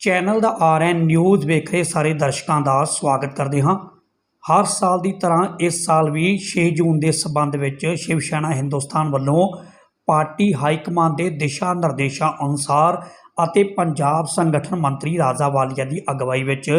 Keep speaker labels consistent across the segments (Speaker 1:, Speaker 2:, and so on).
Speaker 1: Channel ਦਾ RN news ਵੇਖ ਰਹੇ ਸਾਰੇ ਦਰਸ਼ਕਾਂ ਦਾ ਸਵਾਗਤ ਕਰਦੇ ਹਾਂ। ਹਰ ਸਾਲ ਦੀ ਤਰ੍ਹਾਂ ਇਸ ਸਾਲ ਵੀ 6 ਜੂਨ ਦੇ ਸਬੰਧ ਵਿੱਚ ਸ਼ਿਵ ਸੈਨਾ ਹਿੰਦੁਸਤਾਨ ਵੱਲੋਂ ਪਾਰਟੀ ਹਾਈ ਕਮਾਂਡ ਦੇ ਦਿਸ਼ਾ ਨਿਰਦੇਸ਼ਾਂ ਅਨੁਸਾਰ ਅਤੇ ਪੰਜਾਬ ਸੰਗਠਨ ਮੰਤਰੀ ਰਾਜਾ ਵਾਲੀਆ ਦੀ ਅਗਵਾਈ ਵਿੱਚ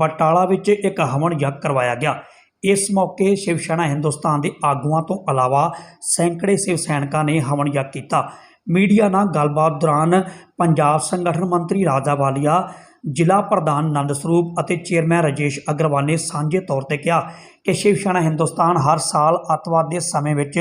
Speaker 1: ਬਟਾਲਾ ਵਿੱਚ ਇੱਕ ਹਵਨ ਯੱਗ ਕਰਵਾਇਆ ਗਿਆ। ਇਸ ਮੌਕੇ ਸ਼ਿਵ ਸੈਨਾ ਹਿੰਦੁਸਤਾਨ ਦੇ ਆਗੂਆਂ ਤੋਂ ਇਲਾਵਾ ਸੈਂਕੜੇ ਸ਼ਿਵ ਸੈਨਿਕਾਂ ਨੇ ਹਵਨ ਯੱਗ ਕੀਤਾ। ਮੀਡੀਆ ਨਾਲ ਗੱਲਬਾਤ ਦੌਰਾਨ ਪੰਜਾਬ ਸੰਗਠਨ ਮੰਤਰੀ ਰਾਜਾ ਵਾਲੀਆ, ਜ਼ਿਲ੍ਹਾ ਪ੍ਰਧਾਨ ਨੰਦ ਸਰੂਪ ਅਤੇ ਚੇਅਰਮੈਨ ਰਾਜੇਸ਼ ਅਗਰਵਾਲ ਨੇ ਸਾਂਝੇ ਤੌਰ ਤੇ ਕਿਹਾ ਕਿ ਸ਼ਿਵ ਸੈਨਾ ਹਿੰਦੁਸਤਾਨ ਹਰ ਸਾਲ ਅੱਤਵਾਦ ਦੇ ਸਮੇਂ ਵਿੱਚ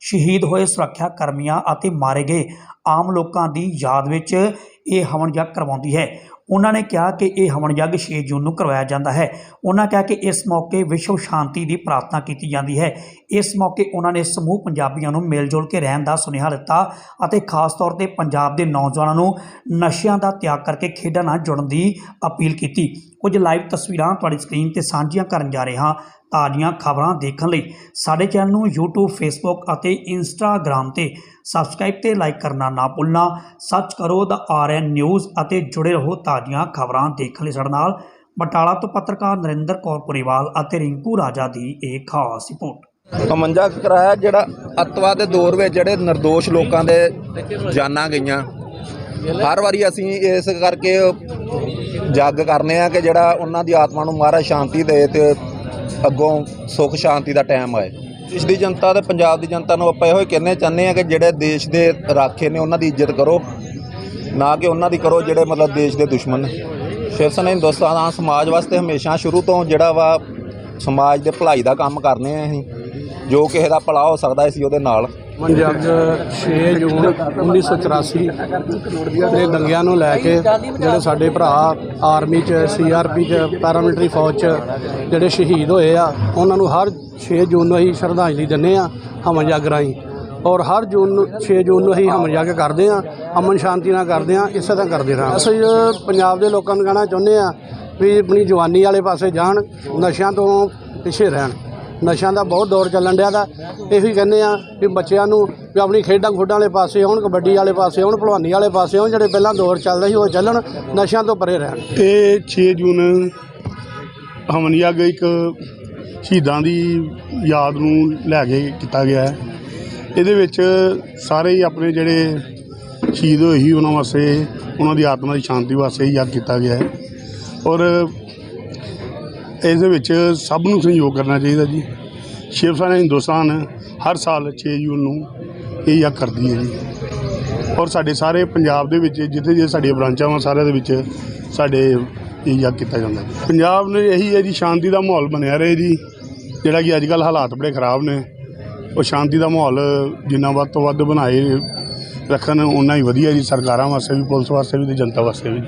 Speaker 1: ਸ਼ਹੀਦ ਹੋਏ ਸੁਰੱਖਿਆ ਕਰਮੀਆਂ ਅਤੇ ਮਾਰੇ ਗਏ ਆਮ ਲੋਕਾਂ ਦੀ ਯਾਦ ਵਿੱਚ ਇਹ ਹਵਨ ਯੱਗ ਕਰਵਾਉਂਦੀ ਹੈ। ਉਹਨਾਂ ਨੇ ਕਿਹਾ ਕਿ ਇਹ ਹਵਨ ਯੱਗ 6 ਜੂਨ ਨੂੰ ਕਰਵਾਇਆ ਜਾਂਦਾ ਹੈ। ਉਹਨਾਂ ਕਿਹਾ ਕਿ ਇਸ ਮੌਕੇ ਵਿਸ਼ਵ ਸ਼ਾਂਤੀ ਦੀ ਪ੍ਰਾਰਥਨਾ ਕੀਤੀ ਜਾਂਦੀ ਹੈ। ਇਸ ਮੌਕੇ ਉਹਨਾਂ ਨੇ ਸਮੂਹ ਪੰਜਾਬੀਆਂ ਨੂੰ ਮਿਲ ਜੁਲ ਕੇ ਰਹਿਣ ਦਾ ਸੁਨੇਹਾ ਦਿੱਤਾ ਅਤੇ ਖਾਸ ਤੌਰ ਤੇ ਪੰਜਾਬ ਦੇ ਨੌਜਵਾਨਾਂ ਨੂੰ ਨਸ਼ਿਆਂ ਦਾ ਤਿਆਗ ਕਰਕੇ ਖੇਡਾਂ ਨਾਲ ਜੁੜਨ ਦੀ ਅਪੀਲ ਕੀਤੀ। ਕੁਝ ਲਾਈਵ ਤਸਵੀਰਾਂ ਤੁਹਾਡੀ ਸਕਰੀਨ ਤੇ ਸਾਂਝੀਆਂ ਕਰਨ ਜਾ ਰਹੇ ਹਾਂ ਤਾਜ਼ੀਆਂ ਖਬਰਾਂ ਦੇਖਣ ਲਈ ਸਾਡੇ ਚੈਨਲ ਨੂੰ YouTube, Facebook ਅਤੇ Instagram ਤੇ ਸਬਸਕ੍ਰਾਈਬ ਤੇ ਲਾਈਕ ਕਰਨਾ ਨਾ ਭੁੱਲਣਾ। ਸਰਚ ਕਰੋ ਦਾ ਆਰਐਨ ਨਿਊਜ਼ ਅਤੇ ਜੁੜੇ ਰਹੋ ਤਾਜ਼ੀਆਂ ਖਬਰਾਂ ਦੇਖਣ ਲਈ ਸਾਡੇ ਨਾਲ। ਬਟਾਲਾ ਤੋਂ ਪੱਤਰਕਾਰ ਨਰਿੰਦਰ ਕੌਰ ਪੁਰੀਵਾਲ ਅਤੇ ਰਿੰਕੂ ਰਾਜਾ ਦੀ ਇਹ ਖਾਸ ਰਿਪੋਰਟ।
Speaker 2: ਕਮੰਜਾ ਕਰਾਇਆ ਜਿਹੜਾ ਅੱਤਵਾਦ ਦੇ ਦੌਰ ਵਿੱਚ ਜਿਹੜੇ નિર્ਦੋਸ਼ ਲੋਕਾਂ ਦੇ ਜਾਨਾਂ ਗਈਆਂ। ਹਰ ਵਾਰੀ ਅਸੀਂ ਇਸ ਕਰਕੇ ਜੱਗ ਕਰਨੇ ਆ ਕਿ ਜਿਹੜਾ ਉਹਨਾਂ ਦੀ ਆਤਮਾ ਨੂੰ ਮਹਾਰਾਜ ਸ਼ਾਂਤੀ ਦੇ ਤੇ ਅੱਗੋਂ ਸੁੱਖ ਸ਼ਾਂਤੀ ਦਾ ਟਾਈਮ ਆਏ। ਦੇਸ਼ ਦੀ ਜਨਤਾ ਤੇ ਪੰਜਾਬ ਦੀ ਜਨਤਾ ਨੂੰ ਆਪਾਂ ਇਹੋ ਹੀ ਕਹਿੰਦੇ ਚਾਹੁੰਦੇ ਆ ਕਿ ਜਿਹੜੇ ਦੇਸ਼ ਦੇ ਰਾਖੇ ਨੇ ਉਹਨਾਂ ਦੀ ਇੱਜ਼ਤ ਕਰੋ, ਨਾ ਕਿ ਉਹਨਾਂ ਦੀ ਕਰੋ ਜਿਹੜੇ ਮਤਲਬ ਦੇਸ਼ ਦੇ ਦੁਸ਼ਮਣ ਨੇ। ਸ਼ਿਵ ਸੈਨਾ ਹਿੰਦੁਸਤਾਨ ਸਮਾਜ ਵਾਸਤੇ ਹਮੇਸ਼ਾ ਸ਼ੁਰੂ ਤੋਂ ਜਿਹੜਾ ਵਾ ਸਮਾਜ ਦੇ ਭਲਾਈ ਦਾ ਕੰਮ ਕਰਨੇ ਆ ਅਸੀਂ। ਜੋ ਕਿਸੇ ਦਾ ਭਲਾ ਹੋ ਸਕਦਾ ਅਸੀਂ ਉਹਦੇ ਨਾਲ।
Speaker 3: ਜੱਗ 6 ਜੂਨ 1984 ਦੇ ਦੰਗਿਆਂ ਨੂੰ ਲੈ ਕੇ ਜਿਹੜੇ ਸਾਡੇ ਭਰਾ ਆਰਮੀ ਚ ਸੀਆਰਪੀ ਚ ਪੈਰਾਮਿਲਟਰੀ ਫੌਜ ਚ ਜਿਹੜੇ ਸ਼ਹੀਦ ਹੋਏ ਆ, ਉਹਨਾਂ ਨੂੰ ਹਰ 6 ਜੂਨ ਨੂੰ ਅਸੀਂ ਸ਼ਰਧਾਂਜਲੀ ਦਿੰਦੇ ਆ ਹਮਨ ਜੱਗ ਰਾਹੀਂ। ਔਰ ਹਰ ਜੂਨ ਨੂੰ 6 ਜੂਨ ਨੂੰ ਅਸੀਂ ਹਮਨ ਜੱਗ ਕਰਦੇ ਆ, ਅਮਨ ਸ਼ਾਂਤੀ ਨਾਲ ਕਰਦੇ ਆ, ਇਸੇ ਤਰ੍ਹਾਂ ਕਰਦੇ ਰਹਾਂ ਅਸੀਂ ਪੰਜਾਬ ਦੇ ਲੋਕਾਂ ਨੂੰ ਕਹਿਣਾ ਚਾਹੁੰਦੇ ਆ ਵੀ ਆਪਣੀ ਜਵਾਨੀ ਵਾਲੇ ਪਾਸੇ ਜਾਣ, ਨਸ਼ਿਆਂ ਤੋਂ ਪਿੱਛੇ ਰਹਿਣ। ਨਸ਼ਿਆਂ ਦਾ ਬਹੁਤ ਦੌਰ ਚੱਲਣ ਡਿਆ ਦਾ। ਇਹੀ ਕਹਿੰਦੇ ਆ ਵੀ ਬੱਚਿਆਂ ਨੂੰ ਵੀ ਆਪਣੀ ਖੇਡਾਂ ਖੁੱਡਾਂ ਵਾਲੇ ਪਾਸੇ ਆਉਣ, ਕਬੱਡੀ ਵਾਲੇ ਪਾਸੇ ਆਉਣ, ਭਲਵਾਨੀ ਵਾਲੇ ਪਾਸੇ ਆਉਣ, ਜਿਹੜੇ ਪਹਿਲਾਂ ਦੌਰ ਚੱਲਦਾ ਸੀ ਉਹ ਚੱਲਣ, ਨਸ਼ਿਆਂ ਤੋਂ ਪਰੇ ਰਹਿਣ।
Speaker 4: ਇਹ 6 ਜੂਨ ਹਵਨ ਯੱਗ ਇੱਕ ਸ਼ਹੀਦਾਂ ਦੀ ਯਾਦ ਨੂੰ ਲੈ ਕੇ ਕੀਤਾ ਗਿਆ ਹੈ। ਇਹਦੇ ਵਿੱਚ ਸਾਰੇ ਹੀ ਆਪਣੇ ਜਿਹੜੇ ਸ਼ਹੀਦ ਹੋਏ ਸੀ, ਉਹਨਾਂ ਵਾਸਤੇ, ਉਹਨਾਂ ਦੀ ਆਤਮਾ ਦੀ ਸ਼ਾਂਤੀ ਵਾਸਤੇ ਯਾਦ ਕੀਤਾ ਗਿਆ ਹੈ। ਔਰ ਇਸ ਦੇ ਵਿੱਚ ਸਭ ਨੂੰ ਸਹਿਯੋਗ ਕਰਨਾ ਚਾਹੀਦਾ ਜੀ। ਸ਼ਿਵ ਸੈਨਾ ਹਿੰਦੁਸਤਾਨ ਹਰ ਸਾਲ 6 ਜੂਨ ਨੂੰ ਇਹ ਯੱਗ ਕਰਦੀ ਹੈ ਜੀ। ਔਰ ਸਾਡੇ ਸਾਰੇ ਪੰਜਾਬ ਦੇ ਵਿੱਚ, ਜਿੱਥੇ ਜਿੱਥੇ ਸਾਡੀਆਂ ਬ੍ਰਾਂਚਾਂ ਵਾ, ਸਾਰਿਆਂ ਦੇ ਵਿੱਚ ਸਾਡੇ ਇਹ ਯੱਗ ਕੀਤਾ ਜਾਂਦਾ ਪੰਜਾਬ ਨੇ ਇਹੀ ਹੈ ਜੀ, ਸ਼ਾਂਤੀ ਦਾ ਮਾਹੌਲ ਬਣਿਆ ਰਹੇ ਜੀ। ਜਿਹੜਾ ਕਿ ਅੱਜ ਕੱਲ੍ਹ ਹਾਲਾਤ ਬੜੇ ਖਰਾਬ ਨੇ। ਉਹ ਸ਼ਾਂਤੀ ਦਾ ਮਾਹੌਲ ਜਿੰਨਾ ਵੱਧ ਤੋਂ ਵੱਧ ਬਣਾਏ ਰੱਖਣ ਉਨਾ ਹੀ ਵਧੀਆ ਜੀ, ਸਰਕਾਰਾਂ ਵਾਸਤੇ ਵੀ, ਪੁਲਿਸ ਵਾਸਤੇ ਵੀ ਤੇ ਜਨਤਾ ਵਾਸਤੇ ਵੀ।